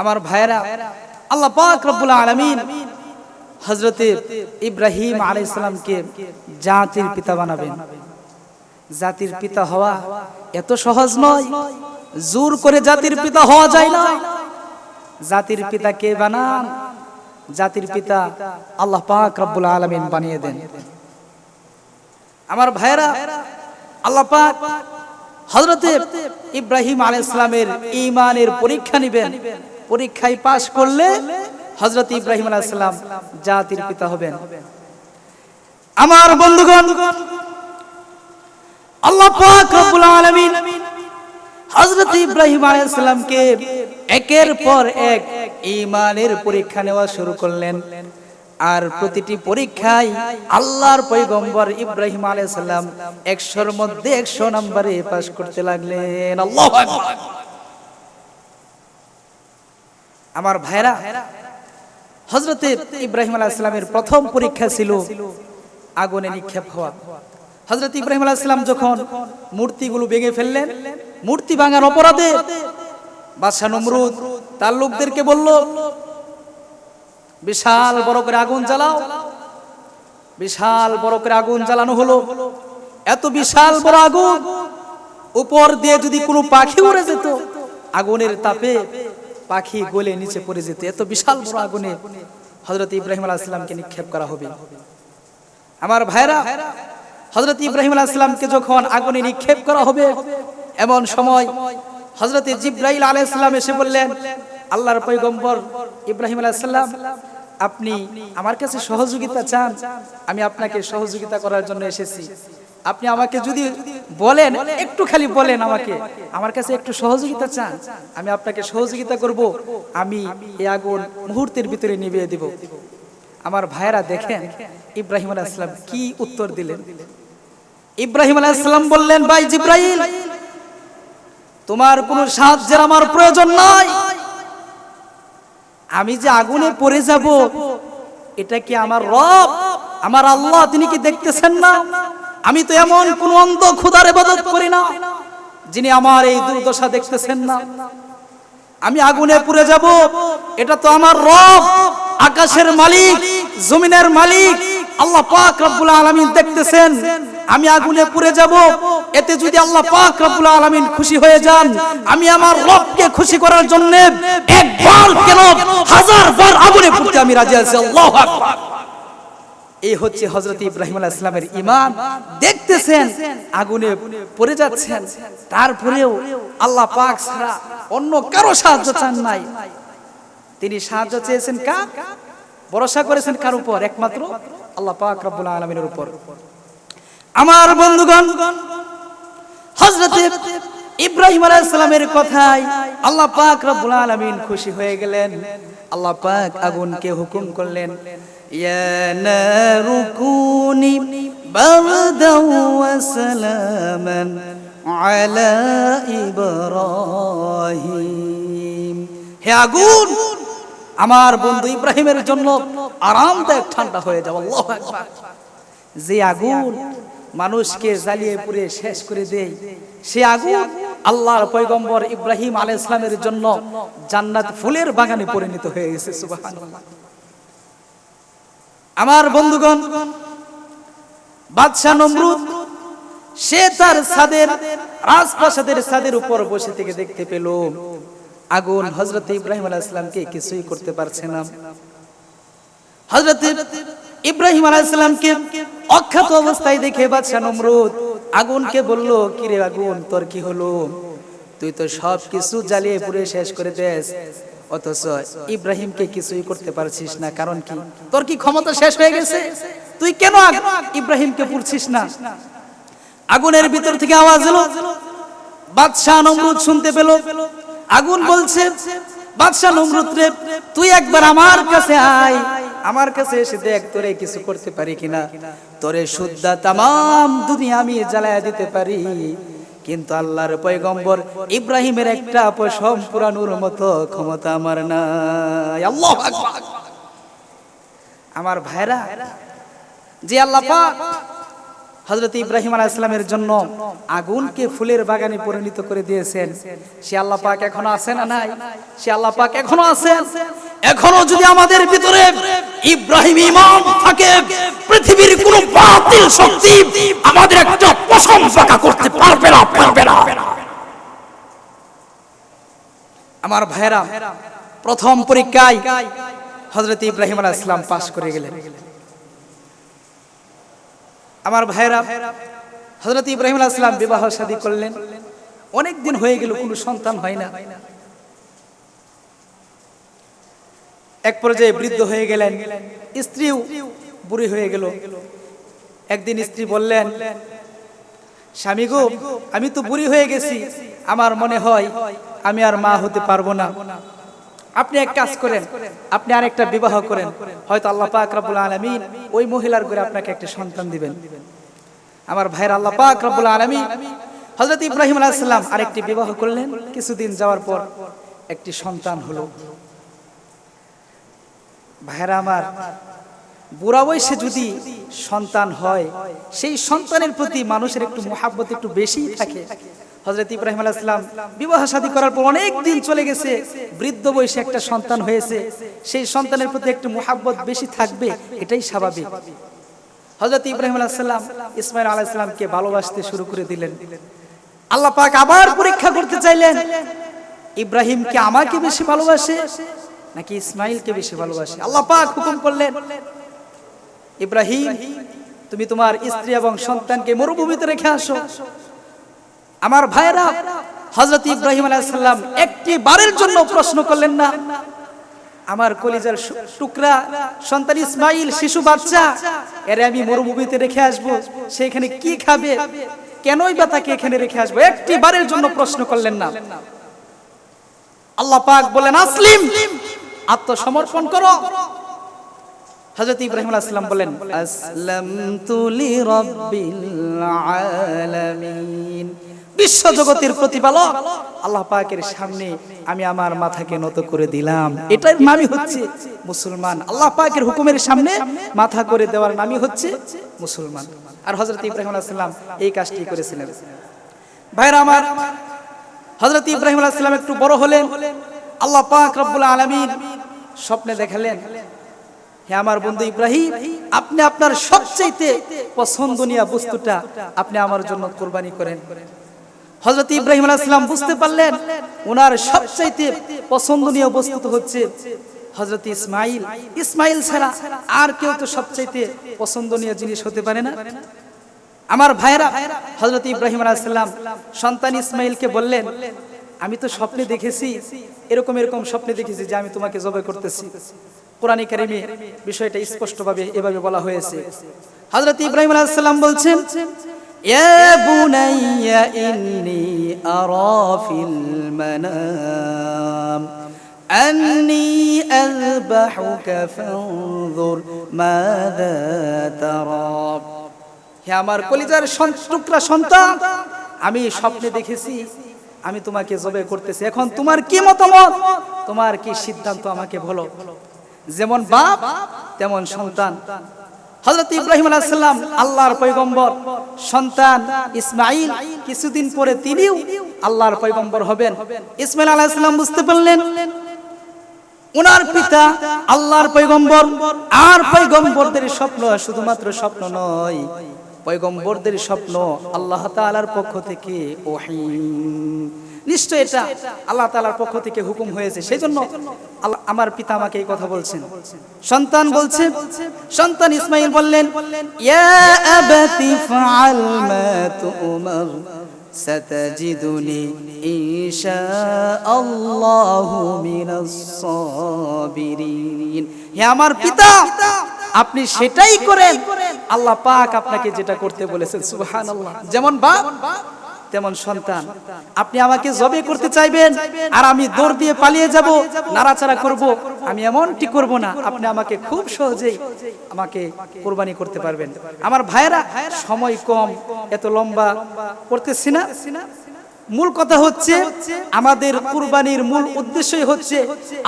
আমার ভাইরা আল্লাহ পাক রব্বুল আলামিন হযরতে ইব্রাহিম আলাইহিস সালামকে জাতির পিতা বানাবেন। জাতির পিতা হওয়া এত সহজ নয়, জোর করে জাতির পিতা হওয়া যায় না। জাতির পিতা কে বানান? জাতির পিতা আল্লাহ পাক রব্বুল আলামিন বানিয়ে দেন। আমার ভাইরা আল্লাহ পাক হযরতে ইব্রাহিম আলাইহিস সালামের ঈমানের পরীক্ষা নেবেন। পরীক্ষায় পাশ করলে হযরত ইব্রাহিম আলাইহিস জাতির পিতা হবেন। আমার বন্ধুগণ আল্লাহ পাক রব্বুল আলামিন হযরত ইব্রাহিম আলাইহিস সালামকে একের পর এক ঈমানের পরীক্ষা নেওয়া শুরু করলেন। আর প্রতিটি পরীক্ষায় আল্লাহর পয়গম্বর ইব্রাহিম আলাইহিস সালাম 100 এর মধ্যে 100 নম্বরে পাস করতে লাগলেন। আল্লাহু আকবার। আমার ভাইরা হযরতে ইব্রাহিম আলাইহিস সালামের প্রথম পরীক্ষা ছিল আগুনে নিক্ষেপ হওয়া। হযরত ইব্রাহিম আলাইহিস সালাম যখন মূর্তিগুলো ভেঙে ফেললেন, মূর্তি ভাঙার অপরাধে বাদশা নমরুদ তার লোকদেরকে বলল, বিশাল বড় করে আগুন জ্বালাও। বিশাল বড় করে আগুন জ্বালানো হলো। এত বিশাল বড় আগুন উপর দিয়ে যদি কোনো পাখি উড়ে যেত, আগুনের তাপে পাখি গলে নিচে পড়ে যেত এত বিশাল বড় আগুনে হযরত ইব্রাহিম আলাইহিস সালামকে নিক্ষেপ করা হবে। আমার ভাইরা হজরত ইব্রাহিম আলাইহিস সালামকে যখন আগুনে নিক্ষেপ করা হবে, এমন সময় হযরত জিব্রাইল আলাইহিস সালাম এসে বললেন, আল্লাহর পৈগম্বর ইব্রাহিম আলাইহিস সালাম, আপনি আমার কাছে সহযোগিতা চান, আমি আপনাকে সহযোগিতা করার জন্য এসেছি। আপনি আমাকে যদি বলেন একটু খালি বলেন আমাকে। আমার কাছে একটু সহযোগিতা চান। আমি আপনাকে সহযোগিতা করব। আমি এই আগুন মুহূর্তের ভিতরে নিভিয়ে দিব। আমার ভাইরা দেখেন ইব্রাহিম আলাইহিস সালাম কি উত্তর দিলেন? ইব্রাহিম আলাইহিস সালাম বললেন ভাই জিব্রাইল তোমার কোনো সাহায্যের আমার প্রয়োজন নাই। আমি যে আগুনে পড়ে যাব এটা কি আমার রব? আমার আল্লাহ তিনি কি দেখতেছেন না? আমি তো এমন কোন অন্ধ খুদার ইবাদত করি না, যিনি আমার এই দুর্দশা দেখতেছেন না। আমি আগুনে পুড়ে যাব, এটা তো আমার রব, আকাশের মালিক, জমিনের মালিক, আল্লাহ পাক রব্বুল আলামিন দেখতেছেন। আমি আগুনে পুড়ে যাব, এতে যদি আল্লাহ পাক রব্বুল আলামিন খুশি হয়ে যান, আমি আমার রবকে খুশি করার জন্য একবার কেন হাজার বার আগুনে পুড়তে আমি রাজি আছি, আল্লাহু আকবার। এই হচ্ছে হজরত ইব্রাহিম আলাইহিস সালামের ঈমান। দেখতেছেন, আগুনে পড়ে যাচ্ছেন। তারপরেও আল্লাহ পাক ছাড়া অন্য কারও সাহায্য চান নাই। তিনি সাহায্য চেয়েছেন কার? ভরসা করেছেন কার উপর? একমাত্র আল্লাহ পাক রব্বুল আলামিনের উপর। আমার বন্ধুগণ হজরত ইব্রাহিম আলাইহিস সালামের কথায় আল্লাহ পাক রব্বুল আলামিন খুশি হয়ে গেলেন। আল্লাহ পাক আগুনকে হুকুম করলেন কুনি বারদাও ওয়া সালামান আলা ইব্রাহিম হে আগুন! আমার বন্ধু ইব্রাহিমের জন্য আরামদায়ক ঠান্ডা হয়ে যাও, আল্লাহু যে আগুন মানুষকে জ্বালিয়ে পুড়ে শেষ করে দেয়, সে আগুন আল্লাহর পয়গম্বর ইব্রাহিম আলাইহিস ইসলামের জন্য জান্নাত ফুলের বাগানে পরিণত হয়ে গেছে, সুবহানাল্লাহ। আমার বন্ধুগণ, বাদশাহ নমরুদ, সে তার ছাদের, রাজপ্রাসাদের ছাদের উপর বসে থেকে দেখতে পেল। আগুন হযরত ইব্রাহিম আলাইহিস সালামকে কিছুই করতে পারছে না। হযরত ইব্রাহিম আলাইহিস সালামকে অক্ষত অবস্থায় দেখে বাদশা নমরুদ আগুনকে বলল, কিরে আগুন, তোর কি হলো? তুই তো সব কিছু জ্বালিয়ে পুড়ে শেষ করে দেস অথচ ইব্রাহিমকে কিছুই করতে পারছিস না, কারণ কি? তোর কি ক্ষমতা শেষ হয়ে গেছে? তুই কেন ইব্রাহিমকে পুড়ছিস না? আগুনের ভিতর থেকে আওয়াজ এলো। বাদশাহ নমরুদ শুনতে পেল। আগুন বলছে, বাদশাহ নমরুদ রে, তুই একবার আমার কাছে আয়। আমার কাছে এসে দেখ, তোরে কিছু করতে পারি কিনা? তোরে শুদ্ধা তামাম দুনিয়া আমি জ্বালায়া দিতে পারি। কিন্তু আল্লাহর পয়গম্বর ইব্রাহিমের একটা পশম পুরানোর মতো ক্ষমতা আমার নাই। আল্লাহু আমার ভাইরা, যে আল্লাহ হজরত ইব্রাহিম আলাহ ইসলামের জন্য আগুনকে ফুলের বাগানে পরিণত করে দিয়েছেন, সে আল্লাহ পাক এখনও আছে না নাই? সে আল্লাহ পাক এখনও আছেন? এখনও যদি আমাদের ভিতরে ইব্রাহিম ইমাম থাকে, পৃথিবীর কোন বাতিল শক্তি আমাদের একটা ফাঁকা করতে পারবে না পারবে না আমার ভাইরা প্রথম পরীক্ষায় হজরত ইব্রাহিম আলাহ ইসলাম পাশ করে গেলেন। আমার ভাইরা হজরত ইব্রাহিম আলাইহিস সালাম বিবাহ শাদী করলেন। অনেক দিন হয়ে গেল, কোনো সন্তান হয় না। এক পর্যায়ে বৃদ্ধ হয়ে গেলেন, স্ত্রীও বুড়ি হয়ে গেল। একদিন স্ত্রী বললেন স্বামী গো আমি তো বুড়ি হয়ে গেছি। আমার মনে হয় আমি আর মা হতে পারব না। আপনি এক কাজ করেন। আপনি আরেকটা বিবাহ করেন। হয়তো আল্লাহ পাক রব্বুল আলামিন ওই মহিলার করে আপনাকে একটা সন্তান দিবেন। আমার ভাইয়ের আল্লাহ পাক রব্বুল আলামিন হযরত ইব্রাহিম আলাইহিস সালাম আরেকটি বিবাহ করলেন। কিছুদিন যাওয়ার পর একটি সন্তান হলো। ভাইরা আমার বুড়া বয়সে যদি সন্তান হয়, সেই সন্তানের প্রতি মানুষের একটু মহাব্বত একটু বেশি থাকে। হজরত ইব্রাহিম আলাইহিসসালাম বিবাহ শাদী করার পর অনেক দিন চলে গেছে, বৃদ্ধ বয়সে একটা সন্তান হয়েছে, সেই সন্তানের প্রতি একটু মহাব্বত বেশি থাকবে, এটাই স্বাভাবিক। হজরত ইব্রাহিম আলাইহিসসালাম ইসমাইল আলাইহিসসালামকে ভালোবাসতে শুরু করে দিলেন। আল্লাহ পাক আবার পরীক্ষা করতে চাইলেন ইব্রাহিমকে আমাকে বেশি ভালোবাসে, নাকি ইসমাইলকে বেশি ভালোবাসে? আল্লাহ পাক হুকুম করলেন ইব্রাহিম, তুমি তোমার স্ত্রী এবং সন্তানকে মরুভূমিতে রেখে আসো। আমার ভাইরা হজরত ইব্রাহিম আলাইসাল্লাম একটি বারের জন্য প্রশ্ন করলেন না। আমার কলিজার টুকরা, সন্তান ইসমাইল, শিশু, বাচ্চা, এরে আমি মরুভূমিতে রেখে আসব। সেখানে কি খাবে? কেনই বা তাকে এখানে রেখে আসব? একটি বারের জন্য প্রশ্ন করলেন না। আল্লাহ পাক বলেন, আসলিম, আত্মসমর্পণ করো। হযরত ইব্রাহিম আলাইহিস সালাম বলেন, আসলামতু লিরাব্বিল আলামিন। বিশ্ব জগতের প্রতিপালক আল্লাহ পাকের সামনে আমি আমার মাথাকে নত করে দিলাম। এটার নামই হচ্ছে মুসলমান। আল্লাহ পাকের হুকুমের সামনে মাথা করে দেওয়ার নামই হচ্ছে মুসলমান। আর হযরত ইব্রাহিম আলাইহিস সালাম এই কাজটি করেছিলেন। ভাইরা আমার, হযরত ইব্রাহিম আলাইহিস সালাম একটু বড় হলেন। আল্লাহ পাক রব্বুল আলামিন স্বপ্নে দেখালেন হে আমার বন্ধু ইব্রাহিম, আপনি আপনার সবচেয়ে পছন্দনীয় বস্তুটা আপনি আমার জন্য কোরবানি করেন। হযরত ইব্রাহিম আলাইহিস সালাম বুঝতে পারলেন ওনার সবচাইতে পছন্দনীয় বস্তু তো হচ্ছে হযরত ইসমাইল। ইসমাইল ছাড়া আর কেউ তো সবচাইতে পছন্দনীয় জিনিস হতে পারে না। আমার ভাইরা হযরত ইব্রাহিম আলাইহিস সালাম, সন্তান ইসমাইলকে বললেন, আমি তো স্বপ্নে দেখেছি, এরকম এরকম স্বপ্নে দেখেছি যে আমি তোমাকে জবাই করতেছি। কোরআনে কারিমে বিষয়টা স্পষ্টভাবে এভাবে বলা হয়েছে হযরত ইব্রাহিম আলাইহিস সালাম বলছেন ইয়া বুনাইয়া ইন্নী আরা ফিল মানাম أني أذبحك فانظر ماذا ترى হে আমার কলিজার সন- টুকরা সন্তান আমি স্বপ্নে দেখেছি আমি তোমাকে জবে করতেছি এখন তোমার কি মতামত তোমার কি সিদ্ধান্ত আমাকে বলো যেমন বাপ, তেমন সন্তান। হযরত ইব্রাহিম আলাইহিস আল্লাহর পয়গম্বর, সন্তান ইসমাইল কিছুদিন পরে তিনিও আল্লাহর পৈগম্বর হবেন। ইসমাইল আলাইহিস সালাম বুঝতে পারলেন ওনার পিতা আল্লাহর পয়গম্বর, আর পৈগম্বরদের স্বপ্ন শুধুমাত্র স্বপ্ন নয়, পয়গম্বরদের স্বপ্ন আল্লাহ তাআলার পক্ষ থেকে ওহী। নিশ্চয় এটা আল্লাহ তালার পক্ষ থেকে হুকুম হয়েছে। সেই জন্য আমার পিতা আমাকে এই কথা বলছেন। সন্তান বলছে, সন্তান ইসমাইল বললেন আমার পিতা, আপনি সেটাই করেন। আল্লাহ পাক আপনাকে যেটা করতে বলেছেন, সুবহানাল্লাহ। যেমন বাপ তেমন সন্তান। আপনি আমাকে জবে করতে চাইবেন আর আমি দৌড় দিয়ে পালিয়ে যাব, নাড়াচাড়া করব, আমি এমনটি করব না। আপনি আমাকে খুব সহজেই আমাকে কোরবানি করতে পারবেন। আমার ভাইয়েরা, সময় কম, এত লম্বা করতেছি না। মূল কথা হচ্ছে আমাদের কুরবানির মূল উদ্দেশ্যই হচ্ছে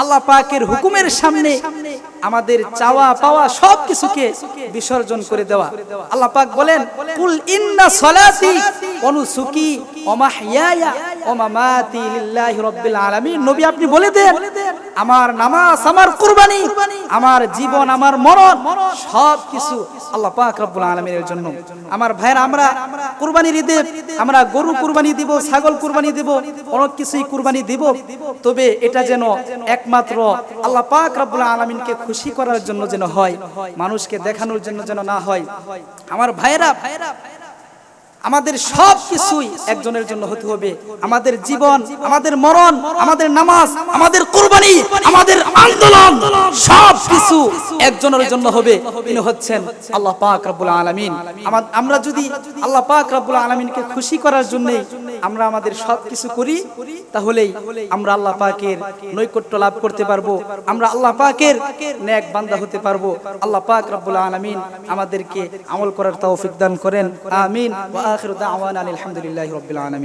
আল্লাহ পাকের হুকুমের সামনে আমাদের চাওয়া পাওয়া সব কিছুকে বিসর্জন করে দেওয়া। আল্লাহ পাক বলেন, কুল ইন্না সলাতি অনুসুকি নুসুকি ওয়া মাহইয়ায়া ওয়া মামাতি লিল্লাহি রাব্বিল আলামিন। নবী, আপনি বলে দেন আমার নামাজ আমার কুরবানি আমার জীবন আমার মরণ সব কিছু আল্লাহ পাক রব্বুল আলামিনের জন্য। আমার ভাইরা আমরা কুরবানির ঈদে আমরা গরু কুরবানি দিব ছাগল কুরবানি দিব অনেক কিছুই কুরবানি দিব। তবে এটা যেন একমাত্র আল্লাহ পাক রব্বুল আলামিনকে খুশি করার জন্য যেন হয় মানুষকে দেখানোর জন্য যেন না হয়। আমার ভাইরা আমাদের সব কিছুই একজনের জন্য হতে হবে। আমাদের জীবন, আমাদের মরণ, আমাদের নামাজ, আমাদের কুরবানি, আমাদের আন্দোলন, সব কিছু একজনের জন্য হবে। তিনি হচ্ছেন আল্লাহ পাক রব্বুল আলামিন। আমরা যদি আল্লাহ পাক রব্বুল আলামিনকে খুশি করার জন্য আমরা আমাদের সব কিছু করি, তাহলেই আমরা আল্লাহ পাকের নৈকট্য লাভ করতে পারব। আমরা আল্লাহ পাকের ন্যাক বান্দা হতে পারব। আল্লাহ পাক রব্বুল আলমিন আমাদেরকে আমল করার তৌফিক দান করেন। আমিন। আলহামদুলিল্লাহ রবিল আলমিন।